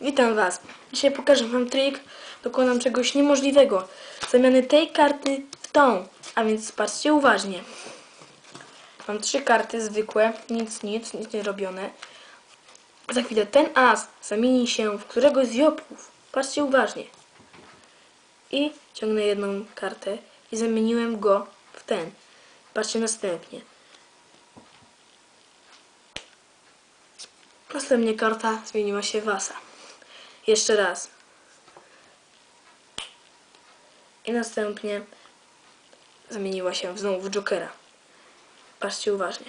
Witam Was. Dzisiaj pokażę Wam trik. Dokonam czegoś niemożliwego. Zamiany tej karty w tą. A więc patrzcie uważnie. Mam trzy karty zwykłe. Nic, nic, nic nie robione. Za chwilę ten as zamieni się w któregoś z jopów. Patrzcie uważnie. I ciągnę jedną kartę i zamieniłem go w ten. Patrzcie następnie. Następnie karta zmieniła się w asa. Jeszcze raz. I następnie zamieniła się znowu w Jokera. Patrzcie uważnie.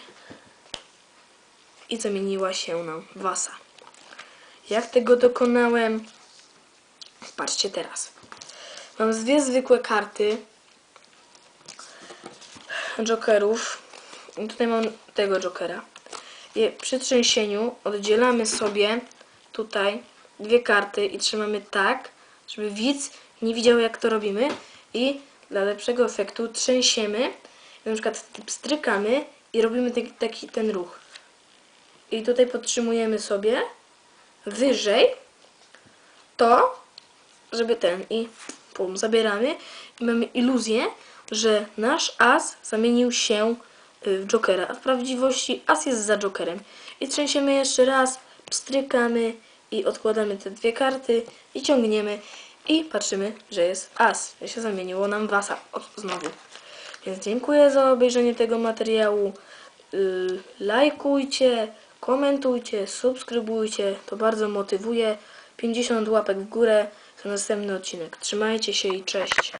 I zamieniła się nam w asa. Jak tego dokonałem? Patrzcie teraz. Mam dwie zwykłe karty Jokerów. I tutaj mam tego Jokera. I przy trzęsieniu oddzielamy sobie tutaj dwie karty i trzymamy tak, żeby widz nie widział jak to robimy i dla lepszego efektu trzęsiemy na przykład strykamy i robimy taki, ten ruch. I tutaj podtrzymujemy sobie wyżej to, żeby ten i pum, zabieramy i mamy iluzję, że nasz as zamienił się y, w Jokera, w prawdziwości as jest za Jokerem. I trzęsiemy jeszcze raz, pstrykamy i odkładamy te dwie karty i ciągniemy i patrzymy, że jest as. że się zamieniło nam w asa o, znowu. Więc dziękuję za obejrzenie tego materiału. Yy, lajkujcie, komentujcie, subskrybujcie. To bardzo motywuje. 50 łapek w górę za następny odcinek. Trzymajcie się i cześć.